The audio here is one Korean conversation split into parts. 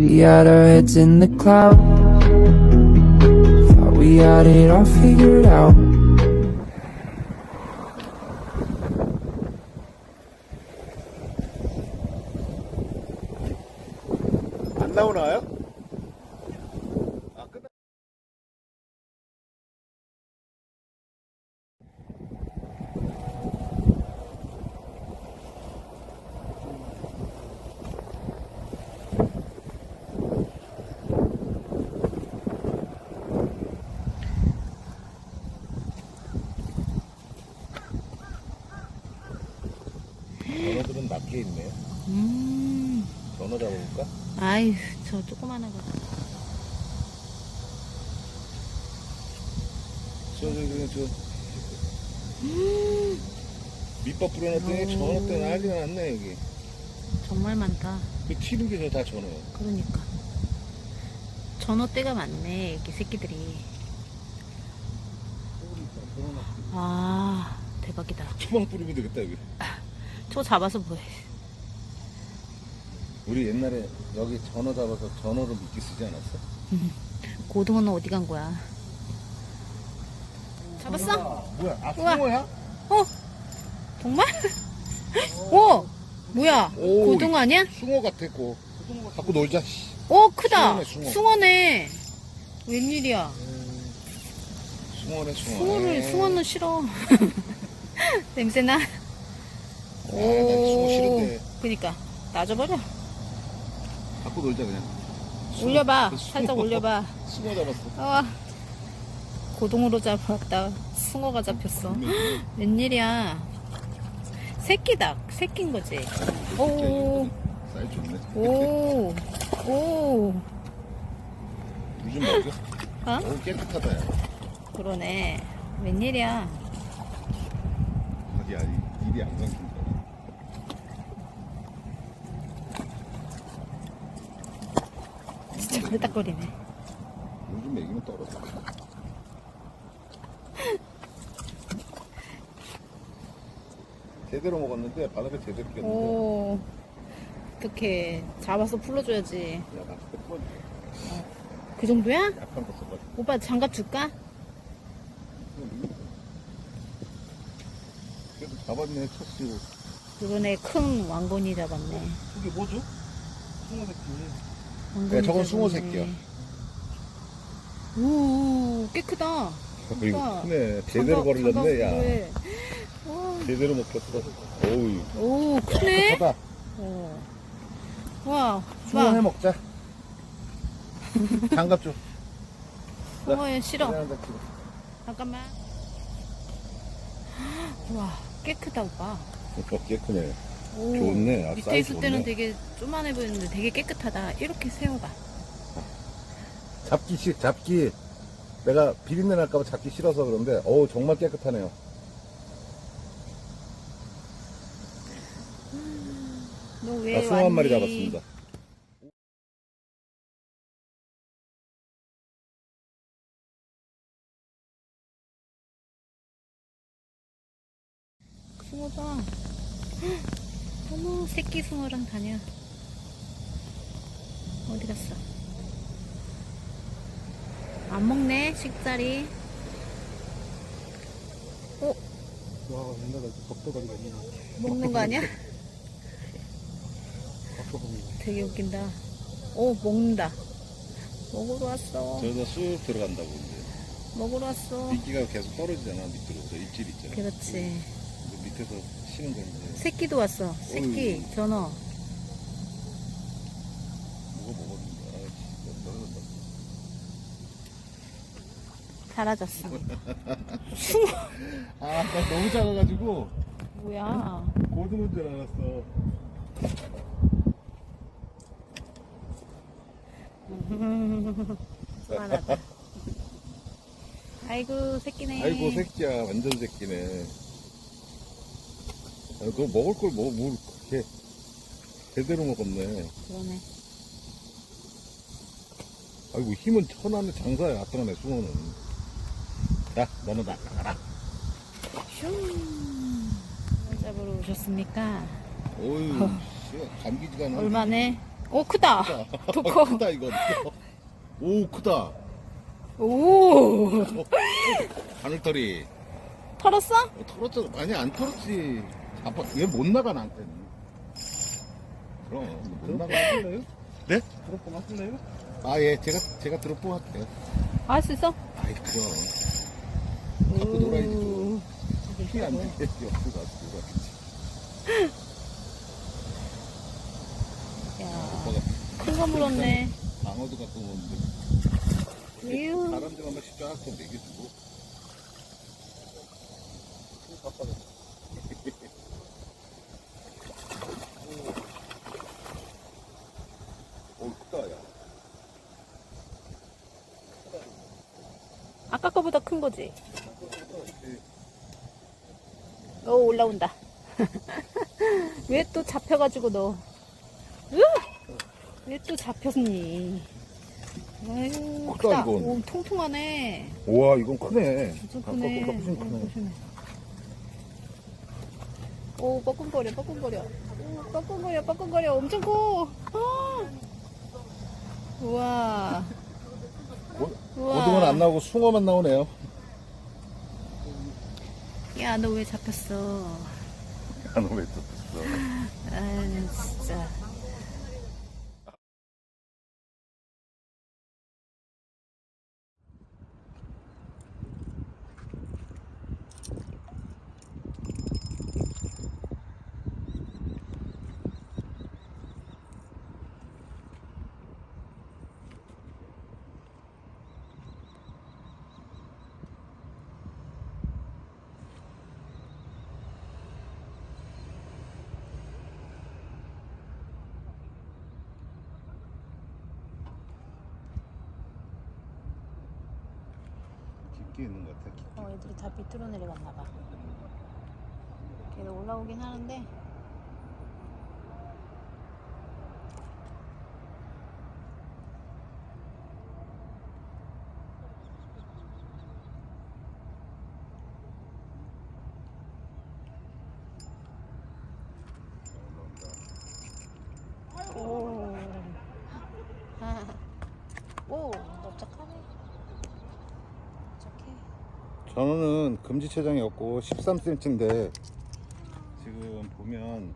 We had our heads in the clouds. Thought we had it all figured out. 전어들은 낮게 있네. 음, 전어 잡아볼까? 아유, 저 조그만한 거. 저, 저, 저, 저. 밑밥 뿌려놨더니 전어 때 난리가 났네, 여기. 정말 많다. 그 튀는 게저다 전어야. 그러니까. 전어 때가 많네, 이렇게 새끼들이. 아, 대박이다. 초방 뿌리면 되겠다, 여기. 저 잡아서 뭐해. 우리 옛날에 여기 전어 잡아서 전어로 미끼 쓰지 않았어? 고등어는 어디 간 거야? 잡았어? 뭐야? 아, 우와. 숭어야? 어? 정말? 오! 뭐야? 오. 고등어 아니야? 숭어 같아, 고 갖고 놀자, 씨. 오, 크다. 숭어네, 숭어. 숭어네. 웬일이야? 숭어네, 숭어. 숭어를, 숭어는 싫어. 냄새나? 싫은데. 그니까. 놔줘버려. 갖고 놀자, 그냥. 올려봐. 살짝 올려봐. 숭어 잡았어. 아, 고동으로 잡았다. 숭어가 잡혔어. 웬일이야. 새끼다. 새끼인 거지. 오, 사이 좋네. 오, 오. 물좀 먹여. 어? 오, 깨끗하다, 야. 그러네. 웬일이야. 야, 이- 일이 안 감긴다. 그르닥거리네. 요즘 먹이면 떨어져. 제대로 먹었는데 바닥에 제대로 꼈는데 오, 어떻게 잡아서 풀어줘야지. 야, 나 그때 또그 정도야? 써가지고 오빠 장갑 줄까? 그래도 잡았네 첫 수. 그러네. 큰 왕건이 잡았네. 그게 뭐죠? 숭어 새끼. 네, 저건 숭어. 새끼야. 오, 꽤 크다. 이거 오빠, 크네. 제대로 장갑 야. 제대로 먹혔어. 오우. 오, 크네. 크다. 어. 와, 숭어 해 봐. 먹자. 장갑 줘. 숭어에 싫어. 잠깐만. 와, 꽤 크다, 오빠. 어, 꽤 크네. 오, 좋네. 아, 밑에 있을 때는. 되게 쪼만해 보였는데 되게 깨끗하다. 이렇게 세워봐. 잡기 싫, 잡기. 내가 비린내 날까봐 잡기 싫어서 그런데, 어우, 정말 깨끗하네요. 너왜 아, 숭어 한 마리 왔니? 잡았습니다. 숭어다. 헉, 어머, 새끼 숭어랑 다녀. 어디 갔어? 안 먹네, 식자리. 어, 와, 옛날에 덕도가리가 있네. 먹는 거 아니야? 되게 웃긴다. 오, 먹는다. 먹으러 왔어. 저기서 쑥 들어간다고, 이제. 먹으러 왔어. 미끼가 계속 떨어지잖아, 밑으로. 저 입질 있잖아. 그렇지. 근데 밑에서 치는 거 이제. 새끼도 왔어. 새끼, 어이. 전어. 뭐가 먹었는데. 아, 진짜 떨어졌다. 사라졌어. 아, 나 너무 작아가지고, 뭐야. 고등어인 줄 알았어. 그만하다. 아이고, 새끼네. 아이고, 새끼야. 완전 새끼네. 아, 너 먹을 걸 뭐, 뭘, 그렇게, 제대로 먹었네. 그러네. 아이고, 힘은 천안의 장사야, 아따가네, 숭어는. 자, 너는 나가라. 슝. 잡으러 오셨습니까? 어휴, 씨, 감기지가 않아. 얼마네? 오 크다. 더 커. 크다 이거. 오 크다. 오 바늘털이 털었어? 어, 털었잖아. 아니 안 털었지. 아빠 얘 못 나가 나한테는. 그럼 못 나가. 하실래요? 네? 드롭봉 하실래요? 아 예, 제가 제가 드롭봉 할게요. 할 수 있어? 아이 그럼. 갖고 놀아야지 또. 피안 돼. 옆으로 가서 놀아야지. 야, 오빠가 큰거 물었네. 방어도 갖고 오는데 이유. 사람들 한 번씩 쫙좀 먹여주고. 오, 크다, 야. 아까 거보다 큰 거지? 오, 올라온다. 왜 또 잡혀가지고 너. 왜 또 잡혔니? 아유, 크다, 크다. 이건. 오, 통통하네. 우와, 이건 크네. 엄청 크네. 아까보다 훨씬 어, 크네. 조심해. 오, 뻐끔거려, 뻐끔거려. 오, 뻐끔거려, 뻐끔거려. 엄청 커. 아. 우와. 안 나오고 숭어만 나오네요. 야, 너 왜 잡혔어? 안 오면 또 아, 진짜. 깊게 있는 것 같아. 깊게. 어, 애들이 다 밑으로 내려갔나 봐. 걔도 올라오긴 하는데. 오. 오, 납작하네. 납작해. 전어는 금지체장이 없고 13cm인데 지금 보면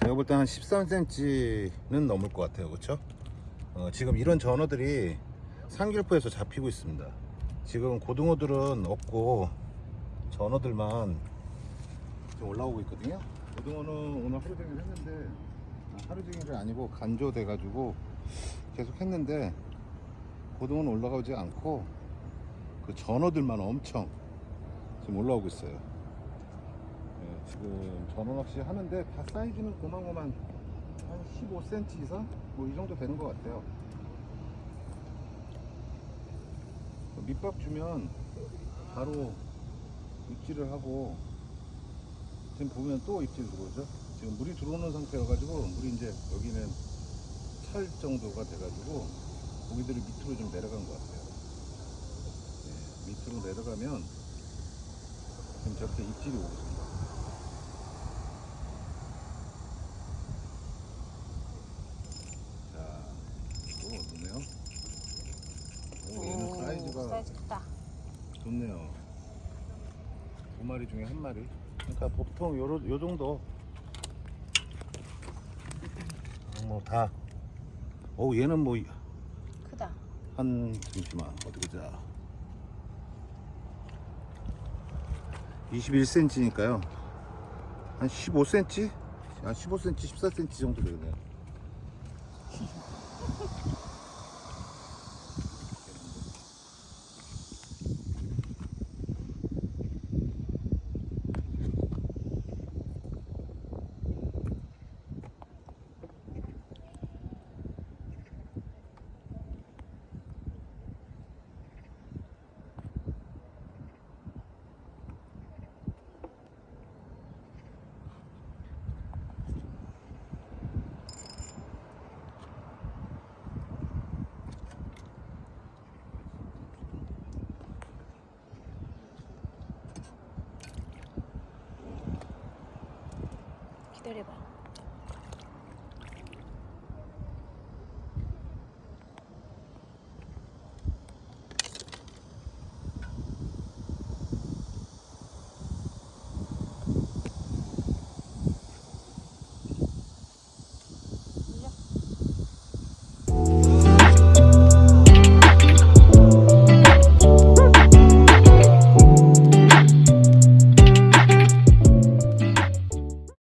제가 볼 때 한 13cm는 넘을 것 같아요 그렇죠? 어, 지금 이런 전어들이 상길포에서 잡히고 있습니다 지금 고등어들은 없고 전어들만 올라오고 있거든요. 고등어는 오늘 하루 종일 했는데 아, 하루 종일이 아니고 간조돼 가지고 계속 했는데 고등어는 올라가지 않고 그 전어들만 엄청 지금 올라오고 있어요. 네, 지금 전어 낚시 하는데 다 사이즈는 고만고만 한 15cm 이상 뭐 이 정도 되는 것 같아요. 밑밥 주면 바로 입질을 하고 지금 보면 또 입질 들어오죠. 지금 물이 들어오는 상태여가지고 물이 이제 여기는 찰 정도가 돼가지고 고기들이 밑으로 좀 내려간 것 같아요. 네, 밑으로 내려가면 지금 저렇게 입질이 오고 있습니다. 자, 또 오네요. 오, 얘는 사이즈가 사이즈 크다. 좋네요. 두 마리 중에 한 마리. 그러니까 보통 요, 요 정도. 뭐 다. 오 얘는 뭐 크다. 한 잠시만 어디 보자. 21cm니까요. 한 15cm? 한 15cm, 14cm 정도 되네요.